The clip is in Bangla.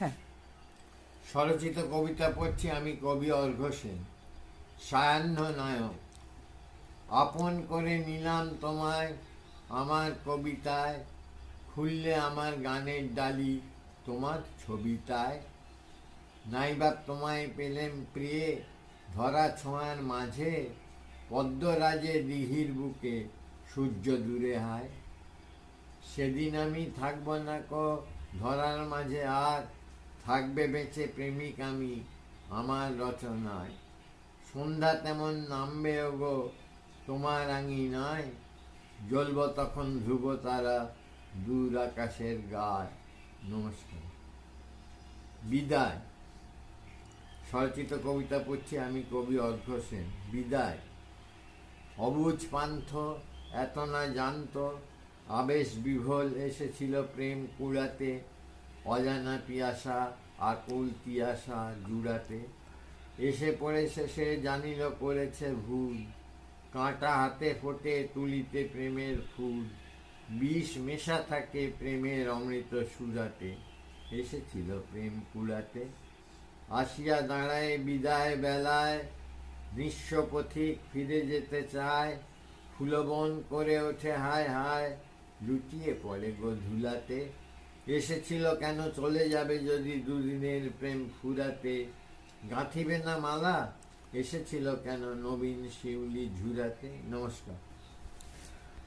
হ্যাঁ। স্বরচিত কবিতা পড়ছি আমি কবি অর্ঘ সেন। সায়াহ্ন নায়ক। আপন করে নিলাম তোমায় আমার কবিতায়। খুললে আমার গানের ডালি তোমার ছবিতায়। নাইবা তোমায় পেলেম প্রিয়ে ধরা ছোঁয়ার মাঝে। পদ্মরাজে দিঘির বুকে সূর্য দূরে হায়। সেদিন আমি থাকব না ক, ধরার মাঝে আর থাকবে বেঁচে প্রেমিক আমি, আমার রচনায় সন্ধ্যা তেমন নামবে ওগো, তোমার আঙি নয়। জ্বলব তখন ধ্রুব তারা দূর আকাশের গায় নমস্কার। বিদায়। সরচিত কবিতা পড়ছি আমি কবি অর্ঘ সেন। বিদায়। অবুজ পান্থ এত না জানত, আবেশ বিভোল এসেছিল প্রেম কুড়াতে। অজানা পিয়াসা, আকুল তিয়াসা জুড়াতে। এসে পড়ে শেষে জানিল করেছে ভুল। কাঁটা হাতে ফোটে তুলিতে প্রেমের ফুল। বিষ মেশা থাকে প্রেমের অমৃত সুরাতে এসেছিল প্রেম কুড়াতে আসিয়া দাঁড়ায়, বিদায় বেলায়, নিঃস্ব পথিক ফিরে যেতে চায়। ফুলবন করে ওঠে হায় হায়, লুটিয়ে পড়ে গো ধুলাতে এসেছিল কেন চলে যাবে যদি দুদিনের প্রেম ফুরাতে? গাঁথিবে না মালা? এসেছিল কেন নবীন শিউলি ঝুরাতে? নমস্কার।